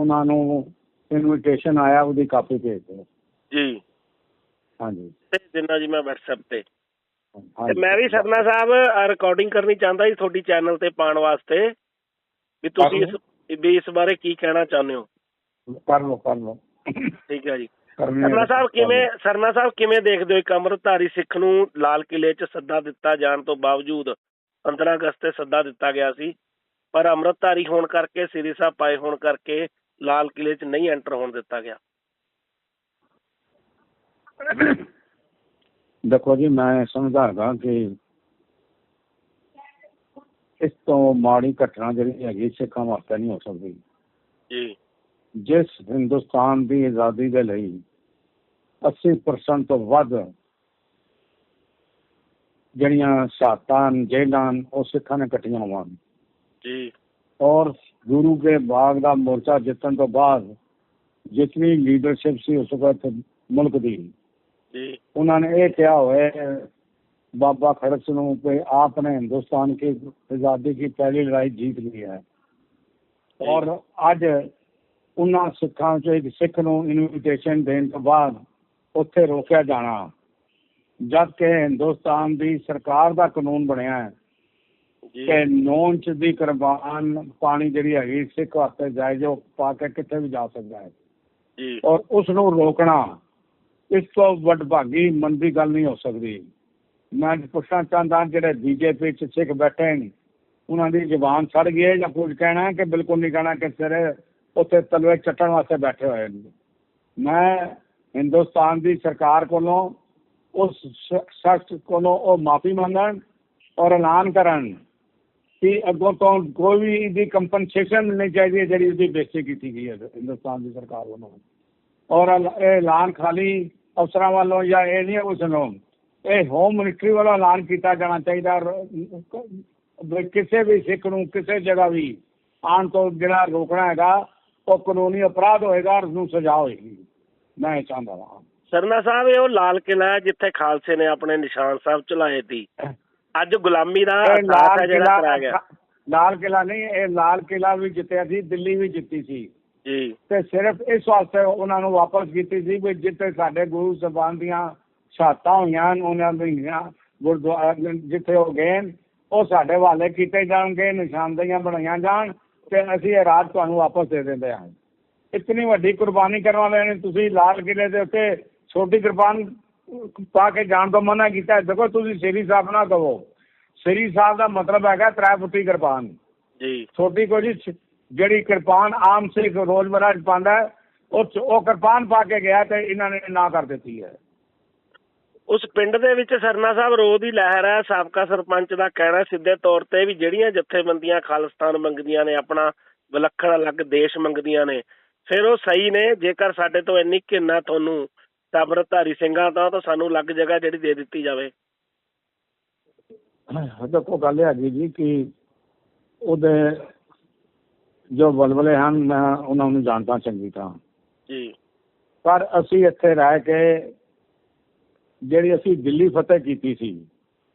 ਉਹਨਾਂ ਨੂੰ ਇਨਵੀਟੇਸ਼ਨ ਆਇਆ ਉਹਦੀ ਕਾਪੀ ਭੇਜ ਦਿਓ। ਜੀ। ਹਾਂਜੀ। ਤੇ ਦਿਨਾ ਜੀ ਮੈਂ WhatsApp ਤੇ। ਮੈਂ ਵੀ ਸਰਨਾ ਸਾਹਿਬ ਰਿਕਾਰਡਿੰਗ ਕਰਨੀ ਚਾਹੁੰਦਾ ਜੀ ਤੁਹਾਡੀ ਚੈਨਲ ਤੇ ਪਾਉਣ ਵਾਸਤੇ। ਵੀ ਤੁਸੀਂ ਇਸ ਵੀ ਇਸ ਬਾਰੇ ਕੀ ਕਹਿਣਾ ਚਾਹੁੰਦੇ ਹੋ? ਕਰ ਲਓ ਕਰ ਲਓ ਠੀਕ ਹੈ ਜੀ। ਸਰਨਾ ਸਾਹਿਬ। ਕਿਵੇਂ ਸਰਨਾ ਸਾਹਿਬ ਕਿਵੇਂ ਦੇਖਦੇ ਹੋ ਇੱਕ ਅੰਮ੍ਰਿਤਧਾਰੀ ਸਿੱਖ ਨੂੰ ਲਾਲ ਕਿਲੇ 'ਚ ਸੱਦਾ ਦਿੱਤਾ ਜਾਣ ਤੋਂ ਬਾਵਜੂਦ 15 ਅਗਸਤ ਤੇ ਸੱਦਾ ਦਿੱਤਾ ਗਿਆ ਸੀ। ਪਰ ਅੰਮ੍ਰਿਤਧਾਰੀ ਹੋਣ ਕਰਕੇ ਸ੍ਰੀ ਸਾਹਿਬ ਪਾਏ ਹੋਣ ਕਰਕੇ ਲਾਲ ਕਿਲੇ 'ਚ ਨਹੀਂ ਐਂਟਰ ਹੋਣ ਦਿੱਤਾ ਗਿਆ। ਦੇਖੋ ਜੀ ਮੈਂ ਸਮਝਾਗਾ ਕਿ ਇਸ ਤੋਂ ਮਾੜੀ ਘਟਨਾ ਜਿਹੜੀ ਹੈਗੀ ਸਿੱਖਾਂ ਵਾਸਤੇ ਨਹੀਂ ਹੋ ਸਕਦੀ। ਜੀ। ਜਿਸ ਹਿੰਦੁਸਤਾਨ ਦੀ ਆਜ਼ਾਦੀ ਦੇ ਲਈ 80% ਤੋਂ ਵੱਧ ਜਿਹੜੀਆਂ ਸ਼ਹਾਦਤਾਂ ਜੇਲਾਂ ਉਹ ਸਿੱਖਾਂ ਨੇ ਕੱਟੀਆਂ ਹੋਵਾਂ ਜੀ। ਔਰ ਗੁਰੂ ਕੇ ਬਾਗ ਦਾ ਮੋਰਚਾ ਜਿੱਤਣ ਤੋਂ ਬਾਅਦ ਜਿਤਨੀ ਲੀਡਰਸ਼ਿਪ ਸੀ ਉਸ ਵਕਤ ਮੁਲਕ ਦੀ ਜੀ ਉਹਨਾਂ ਨੇ ਇਹ ਕਿਹਾ ਹੋਇਆ ਹੈ ਬਾਬਾ ਖੜਕ ਨੂੰ कि आपने हिंदुस्तान की आज़ादी की पहली लड़ाई जीत ली है ਔਰ ਅੱਜ ਉਹਨਾਂ ਸਿੱਖਾਂ ਚੋਂ ਇੱਕ ਸਿੱਖ ਨੂੰ ਇਨਵੀਟੇਸ਼ਨ ਦੇਣ ਤੋਂ ਬਾਅਦ ਉੱਥੇ ਰੋਕਿਆ ਜਾਣਾ ਜਦ ਕਿ ਹਿੰਦੁਸਤਾਨ ਦੀ ਸਰਕਾਰ ਦਾ ਕਾਨੂੰਨ ਬਣਿਆ ਹੈ ਜੀ ਕਿ ਨੌਂ ਇੰਚ ਦੀ ਕੁਰਬਾਨ ਪਾਣੀ ਜਿਹੜੀ ਹੈਗੀ ਸਿੱਖ ਵਾਸਤੇ ਜਾਇਜ਼ ਉਹ ਪਾ ਕੇ ਕਿੱਥੇ ਵੀ ਜਾ ਸਕਦਾ ਹੈ। ਜੀ। ਔਰ ਉਸ ਨੂੰ ਰੋਕਣਾ ਇਸ ਤੋਂ ਵੱਡਭਾਗੀ ਮਨ ਦੀ ਗੱਲ ਨਹੀਂ ਹੋ ਸਕਦੀ। ਮੈਂ ਪੁੱਛਣਾ ਚਾਹੁੰਦਾ ਜਿਹੜੇ ਬੀਜੇਪੀ ਚ ਸਿੱਖ ਬੈਠੇ ਨੇ ਉਹਨਾਂ ਦੀ ਜ਼ੁਬਾਨ ਸੜ ਗਈ ਹੈ ਜਾਂ ਕੁਝ ਕਹਿਣਾ ਹੈ ਕਿ ਬਿਲਕੁਲ ਨਹੀਂ ਕਹਿਣਾ ਕਿ ਸਿਰੇ ਉੱਥੇ ਤਲਵੇ ਚੱਟਣ ਵਾਸਤੇ ਬੈਠੇ ਹੋਏ ਨੇ? ਮੈਂ ਹਿੰਦੁਸਤਾਨ ਦੀ ਸਰਕਾਰ ਕੋਲੋਂ ਉਸ ਸ਼ਖਸ ਕੋਲੋਂ ਉਹ ਮਾਫੀ ਮੰਗਣ ਔਰ ਐਲਾਨ ਕਰਨ ਕਿ ਅੱਗੋਂ ਤੋਂ ਕੋਈ ਵੀ ਇਹਦੀ ਕੰਪਨਸੇਸ਼ਨ ਮਿਲਣੀ ਚਾਹੀਦੀ ਹੈ ਜਿਹੜੀ ਉਹਦੀ ਬੇਇੱਜ਼ਤੀ ਕੀਤੀ ਗਈ ਹੈ ਹਿੰਦੁਸਤਾਨ ਦੀ ਸਰਕਾਰ ਵੱਲੋਂ। ਔਰ ਇਹ ਐਲਾਨ ਖਾਲੀ ਅਫਸਰਾਂ ਵੱਲੋਂ ਜਾਂ ਇਹ ਨਹੀਂ ਉਸ ਨੂੰ ਇਹ ਹੋਮ ਮਿਨਿਸਟਰੀ ਵੱਲੋਂ ਐਲਾਨ ਕੀਤਾ ਜਾਣਾ ਚਾਹੀਦਾ। ਔਰ ਕਿਸੇ ਵੀ ਸਿੱਖ ਨੂੰ ਕਿਸੇ ਜਗ੍ਹਾ ਵੀ ਆਉਣ ਤੋਂ ਜਿਹੜਾ ਰੋਕਣਾ ਹੈਗਾ ਉਹ ਕਾਨੂੰਨੀ ਅਪਰਾਧ ਹੋਏਗਾ ਔਰ ਉਸਨੂੰ ਸਜ਼ਾ ਹੋਏਗੀ। ਮੈਂ ਚਾਹੁੰਦਾ ਹਾਂ। ਸਰਨਾ ਸਾਹਿਬ ਇਹ ਉਹ ਲਾਲ ਕਿਲਾ ਜਿੱਥੇ ਖਾਲਸੇ ਨੇ ਆਪਣੇ ਨਿਸ਼ਾਨ ਸਾਹਿਬ ਚਲਾਏ ਸੀ। ਅੱਜ ਗੁਲਾਮੀ ਦਾ ਅਹਿਸਾਸ ਹੈ ਜਿਹੜਾ ਕਰਾਇਆ ਗਿਆ। ਲਾਲ ਕਿਲਾ ਨਹੀਂ ਇਹ ਲਾਲ ਕਿਲਾ ਵੀ ਜਿੱਤਿਆ ਸੀ ਦਿੱਲੀ ਵੀ ਜਿੱਤੀ ਸੀ। ਜੀ। ਤੇ ਸਿਰਫ ਇਸ ਵਾਸਤੇ ਉਹਨਾਂ ਨੂੰ ਵਾਪਸ ਕੀਤੀ ਸੀ ਵੀ ਜਿੱਥੇ ਸਾਡੇ ਗੁਰੂ ਸਾਹਿਬਾਨ ਦੀਆਂ ਸ਼ਹਾਦਤਾਂ ਹੋਈਆਂ ਹਨ, ਉਹਨਾਂ ਦੀਆਂ ਗੁਰਦੁਆਰਾ ਜਿੱਥੇ ਉਹ ਗਏ ਉਹ ਸਾਡੇ ਹਵਾਲੇ ਕੀਤੇ ਜਾਣਗੇ ਨਿਸ਼ਾਨਦੇਹੀਆਂ ਬਣਾਈਆਂ ਜਾਣ ਤੇ ਅਸੀਂ ਇਹ ਰਾਜ ਤੁਹਾਨੂੰ ਵਾਪਸ ਦੇ ਦਿੰਦੇ ਹਾਂ। ਇਤਨੀ ਵੱਡੀ ਕੁਰਬਾਨੀ ਕਰਨ ਵਾਲੇ ਨੇ ਤੁਸੀਂ ਲਾਲ ਕਿਲੇ ਦੇ ਉੱਤੇ ਛੋਟੀ ਕੁਰਬਾਨ ਪਾ ਕੇ ਜਾਣ ਤੋਂ ਮਨਾ ਕੀਤਾ। ਹੈ। ਦੇਖੋ ਤੁਸੀਂ ਸ੍ਰੀ ਸਾਹਿਬ ਨਾ ਕਹੋ। ਸ੍ਰੀ ਸਾਹਿਬ ਦਾ ਮਤਲਬ ਹੈਗਾ ਤ੍ਰੈ ਫੁੱਟੀ ਕੁਰਬਾਨ ਜੀ। ਛੋਟੀ ਕੋਈ ਛ- ਜਿਹੜੀ ਕਿਰਪਾਨ ਆਮ ਸਿੱਖ ਰੋਜ਼ਮਰਾ ਚ ਪਾਉਂਦਾ ਹੈ, ਉਹ ਚ- ਉਹ ਕਿਰਪਾਨ ਪਾ ਕੇ ਗਿਆ ਤੇ ਇਹਨਾਂ ਨੇ ਨਾ ਕਰ ਦਿੱਤੀ ਹੈ। ਉਸ ਪਿੰਡ ਦੇ ਵਿੱਚ ਸਰਨਾ ਸਾਹਿਬ ਰੋਹ ਦੀ ਲਹਿਰ ਹੈ ਸਾਬਕਾ ਸਰਪੰਚ ਦਾ ਕਹਿਣਾ ਸਿੱਧੇ ਤੌਰ ਤੇ ਵੀ ਜਿਹੜੀਆਂ ਜਥੇਬੰਦੀਆਂ ਖਾਲਿਸਤਾਨ ਮੰਗਦੀਆਂ ਨੇ ਆਪਣਾ ਵਿਲੱਖਣ ਅਲੱਗ ਦੇਸ਼ ਮੰਗਦੀਆਂ ਨੇ ਫਿਰ ਉਹ ਸਹੀ ਨੇ। ਜੇਕਰ ਸਾਡੇ ਤੋਂ ਇੰਨੀ ਘਿਰਨਾ ਤੁਹਾਨੂੰ ਅੰਮ੍ਰਿਤਧਾਰੀ ਸਿੰਘਾਂ ਦਾ ਤਾਂ ਸਾਨੂੰ ਅਲੱਗ ਜਗ੍ਹਾ ਜਿਹੜੀ ਦੇ ਦਿੱਤੀ ਜਾਵੇ। ਦੇਖੋ ਗੱਲ ਹੈਗੀ ਜੀ ਕਿ ਉਹਦੇ ਜੋ ਬਲਬਲੇ ਹਨ ਮੈਂ ਉਹਨਾਂ ਨੂੰ ਜਾਣਦਾ ਚੰਗੀ ਤਰ੍ਹਾਂ। ਜੀ। ਪਰ ਅਸੀਂ ਇੱਥੇ ਰਹਿ ਕੇ ਜਿਹੜੀ ਅਸੀਂ ਦਿੱਲੀ ਫਤਿਹ ਕੀਤੀ ਸੀ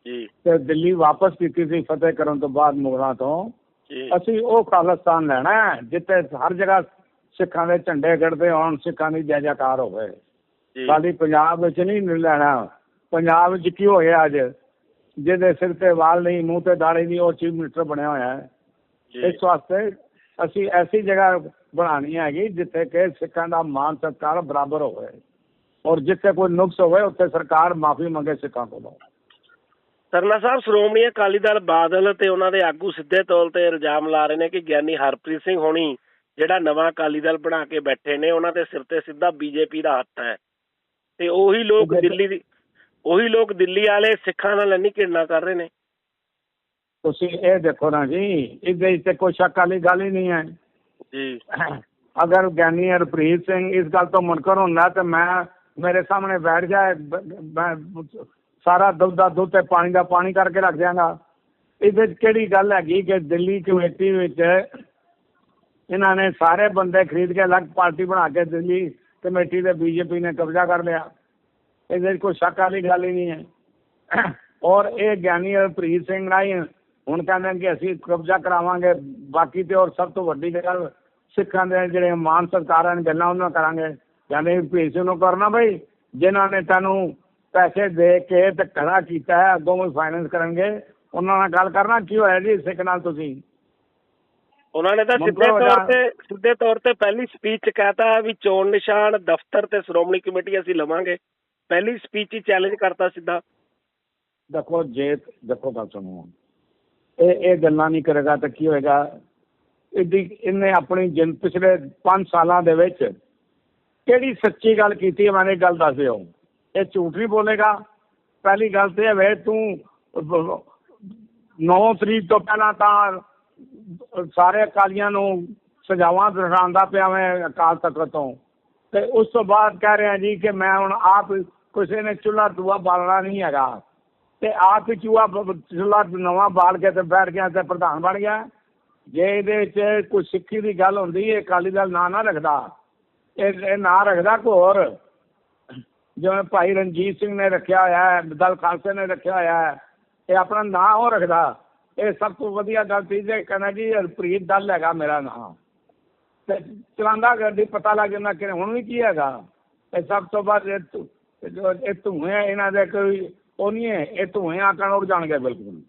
ਜੀ। ਤੇ ਦਿੱਲੀ ਵਾਪਸ ਕੀਤੀ ਸੀ ਫਤਿਹ ਕਰਨ ਤੋਂ ਬਾਅਦ ਮੁਗਲਾਂ ਤੋਂ ਜੀ। ਅਸੀਂ ਉਹ ਖਾਲਿਸਤਾਨ ਲੈਣਾ ਜਿੱਥੇ ਹਰ ਜਗ੍ਹਾ ਸਿੱਖਾਂ ਦੇ ਝੰਡੇ ਗੜਦੇ ਹੋਣ ਸਿੱਖਾਂ ਦੀ ਜੈ ਜੈਕਾਰ ਹੋਵੇ। ਜੀ ਖਾਲੀ ਪੰਜਾਬ ਵਿੱਚ ਨਹੀਂ ਲੈਣਾ। ਪੰਜਾਬ ਵਿੱਚ ਕੀ ਹੋਇਆ ਅੱਜ? ਜਿਹਦੇ ਸਿਰ ਤੇ ਵਾਲ ਨਹੀਂ ਮੂੰਹ ਤੇ ਦਾੜੀ ਨਹੀਂ ਉਹ ਚੀਫ ਮਿਨਿਸਟਰ ਬਣਿਆ ਹੋਇਆ ਹੈ। ਇਸ ਵਾਸਤੇ ਅਸੀਂ ਐਸੀ ਜਗ੍ਹਾ ਬਣਾਉਣੀ ਹੈਗੀ ਜਿੱਥੇ ਕਿ ਸਿੱਖਾਂ ਦਾ ਮਾਨ ਸਤਿਕਾਰ ਬਰਾਬਰ ਹੋਵੇ। ਔਰ ਜਿੱਥੇ ਕੋਈ ਨੁਕਸ ਹੋਵੇ ਉੱਥੇ ਸਰਕਾਰ ਮਾਫੀ ਮੰਗੇ ਸਿੱਖਾਂ ਕੋਲੋਂ। ਸਰਨਾ ਸਾਹਿਬ ਸ਼੍ਰੋਮਣੀ ਅਕਾਲੀ ਦਲ ਬਾਦਲ ਤੇ ਉਹਨਾਂ ਦੇ ਆਗੂ ਸਿੱਧੇ ਤੌਰ ਤੇ ਇਲਜ਼ਾਮ ਲਾ ਰਹੇ ਨੇ ਕਿ ਗਿਆਨੀ ਹਰਪ੍ਰੀਤ ਸਿੰਘ ਹੋਣੀ ਜਿਹੜਾ ਨਵਾਂ ਅਕਾਲੀ ਦਲ ਬਣਾ ਕੇ ਬੈਠੇ ਨੇ ਉਹਨਾਂ ਦੇ ਸਿਰ ਤੇ ਸਿੱਧਾ ਬੀਜੇਪੀ ਦਾ ਹੱਥ ਹੈ। ਤੇ ਉਹੀ ਲੋਕ ਦਿੱਲੀ ਦੀ ਉਹੀ ਲੋਕ ਦਿੱਲੀ ਵਾਲੇ ਸਿੱਖਾਂ ਨਾਲ ਇੰਨੀ ਘਿਰਣਾ ਕਰ ਰਹੇ ਨੇ। ਤੁਸੀਂ ਇਹ ਦੇਖੋ ਨਾ ਜੀ ਇਹਦੇ ਵਿੱਚ ਤੇ ਕੋਈ ਸ਼ੱਕ ਵਾਲੀ ਗੱਲ ਹੀ ਨਹੀਂ ਹੈ। ਜੀ। ਅਗਰ ਗਿਆਨੀ ਹਰਪ੍ਰੀਤ ਸਿੰਘ ਇਸ ਗੱਲ ਤੋਂ ਮੁਨਕਰ ਹੁੰਦਾ ਤੇ ਮੈਂ ਮੇਰੇ ਸਾਹਮਣੇ ਬੈਠ ਜਾਏ ਮੈਂ ਸਾਰਾ ਦੁੱਧ ਦਾ ਦੁੱਧ ਤੇ ਪਾਣੀ ਦਾ ਪਾਣੀ ਕਰਕੇ ਰੱਖ ਦਿਆਂਗਾ। ਇਹਦੇ ਕਿਹੜੀ ਗੱਲ ਹੈਗੀ ਕਿ ਦਿੱਲੀ ਕਮੇਟੀ ਵਿੱਚ ਇਹਨਾਂ ਨੇ ਸਾਰੇ ਬੰਦੇ ਖਰੀਦ ਕੇ ਅਲੱਗ ਪਾਰਟੀ ਬਣਾ ਕੇ ਦਿੱਲੀ ਕਮੇਟੀ ਦੇ ਬੀਜੇਪੀ ਨੇ ਕਬਜ਼ਾ ਕਰ ਲਿਆ। ਇਹਦੇ 'ਚ ਕੋਈ ਸ਼ੱਕ ਵਾਲੀ ਗੱਲ ਹੀ ਨਹੀਂ ਹੈ। ਔਰ ਇਹ ਗਿਆਨੀ ਹਰਪ੍ਰੀਤ ਸਿੰਘ ਰਾਹੀਂ ਹੁਣ ਕਹਿੰਦੇ ਕਿ ਅਸੀਂ ਕਬਜ਼ਾ ਕਰਾਵਾਂਗੇ। ਬਾਕੀ ਤੇ ਔਰ ਸਭ ਤੋਂ ਵੱਡੀ ਗੱਲ, ਸਿੱਖਾਂ ਦੇ ਜਿਹੜੇ ਮਾਨ ਸਰਕਾਰਾਂ ਨੇ ਗੱਲਾਂ ਉਹਨਾਂ ਕਰਾਂਗੇ। ਕਹਿੰਦੇ ਵੀ ਸਿੰਘ ਨੂੰ ਕਰਨਾ ਬਈ, ਜਿਨ੍ਹਾਂ ਨੇ ਤੈਨੂੰ ਪੈਸੇ ਦੇ ਕੇ ਤੇ ਖੜਾ ਕੀਤਾ ਹੈ, ਅੱਗੋਂ ਵੀ ਫਾਈਨੈਂਸ ਕਰਨਗੇ। ਉਹਨਾਂ ਨਾਲ ਗੱਲ ਕਰਨਾ, ਕੀ ਹੋਇਆ ਜੀ ਸਿੱਖ ਨਾਲ ਤੁਸੀਂ? ਉਹਨਾਂ ਨੇ ਤਾਂ ਸਿੱਧੇ ਤੌਰ ਤੇ ਸਿੱਧੇ ਤੌਰ ਤੇ ਪਹਿਲੀ ਸਪੀਚ 'ਚ ਕਹਤਾ ਵੀ ਚੋਣ ਨਿਸ਼ਾਨ ਦਫ਼ਤਰ ਤੇ ਸ਼੍ਰੋਮਣੀ ਕਮੇਟੀ ਅਸੀਂ ਲਵਾਂਗੇ। ਪਹਿਲੀ ਸਪੀਚ ਹੀ ਚੈਲੰਜ ਕਰਤਾ ਸਿੱਧਾ। ਦੇਖੋ ਜੇ ਦੇਖੋ ਗੱਲ ਸੁਣੋ ਇਹ ਇਹ ਗੱਲਾਂ ਨਹੀਂ ਕਰੇਗਾ ਤਾਂ ਕੀ ਹੋਏਗਾ? ਇਹਦੀ ਇਹਨੇ ਆਪਣੀ ਜਿੰਨ ਪਿਛਲੇ 5 ਸਾਲਾਂ ਦੇ ਵਿੱਚ ਕਿਹੜੀ ਸੱਚੀ ਗੱਲ ਕੀਤੀ ਹੈ ਮੈਨੂੰ ਗੱਲ ਦੱਸ ਦਿਓ। ਇਹ ਝੂਠ ਨਹੀਂ ਬੋਲੇਗਾ। ਪਹਿਲੀ ਗੱਲ ਤੇ ਇਹ ਵੇ ਤੂੰ 9 ਤਰੀਕ ਤੋਂ ਪਹਿਲਾਂ ਤਾਂ ਸਾਰੇ ਅਕਾਲੀਆਂ ਨੂੰ ਸਜ਼ਾਵਾਂ ਦਿਖਾਉਂਦਾ ਪਿਆ ਮੈਂ ਅਕਾਲ ਤਖਤ ਤੋਂ। ਤੇ ਉਸ ਤੋਂ ਬਾਅਦ ਕਹਿ ਰਿਹਾ ਜੀ ਕਿ ਮੈਂ ਹੁਣ ਆਪ ਕਿਸੇ ਨੇ ਚੁੱਲ੍ਹਾ ਦੂਆ ਬਾਲਣਾ ਨਹੀਂ ਹੈਗਾ। ਤੇ ਆਪ ਹੀ ਚੂਹਾ ਬ- ਚੁੱਲ੍ਹਾ ਨਵਾਂ ਬਾਲ ਕੇ ਤੇ ਬੈਠ ਗਿਆ ਤੇ ਪ੍ਰਧਾਨ ਬਣ ਗਿਆ। ਜੇ ਇਹਦੇ ਵਿੱਚ ਕੋਈ ਸਿੱਖੀ ਦੀ ਗੱਲ ਹੁੰਦੀ, ਇਹ ਅਕਾਲੀ ਦਲ ਨਾਂ ਨਾ ਰੱਖਦਾ। ਇਹ ਇਹ ਨਾਂ ਰੱਖਦਾ ਕੋਈ ਹੋਰ। ਜਿਵੇਂ ਭਾਈ ਰਣਜੀਤ ਸਿੰਘ ਨੇ ਰੱਖਿਆ ਹੋਇਆ ਹੈ, ਦਲ ਖਾਲਸੇ ਨੇ ਰੱਖਿਆ ਹੋਇਆ ਹੈ, ਇਹ ਆਪਣਾ ਨਾਂ ਉਹ ਰੱਖਦਾ। ਇਹ ਸਭ ਤੋਂ ਵਧੀਆ ਗੱਲ ਸੀ ਜੇ ਕਹਿੰਦਾ ਜੀ ਹਰਪ੍ਰੀਤ ਦਲ ਹੈਗਾ ਮੇਰਾ ਨਾਂ ਤੇ ਚਲਾਉਂਦਾ ਗੱਡੀ ਪਤਾ ਲੱਗ ਜਾਂਦਾ ਕਿ ਹੁਣ ਵੀ ਕੀ ਹੈਗਾ। ਇਹ ਸਭ ਤੋਂ ਬਾਅਦ ਇਹ ਧੂ- ਇਹ ਧੂਏ ਇਹਨਾਂ ਦੇ ਕੋਈ ਉਹ ਨਹੀਂ ਹੈ, ਇਹ ਧੂਏ ਆਕਣ ਉੱਡ ਜਾਣਗੇ ਬਿਲਕੁਲ।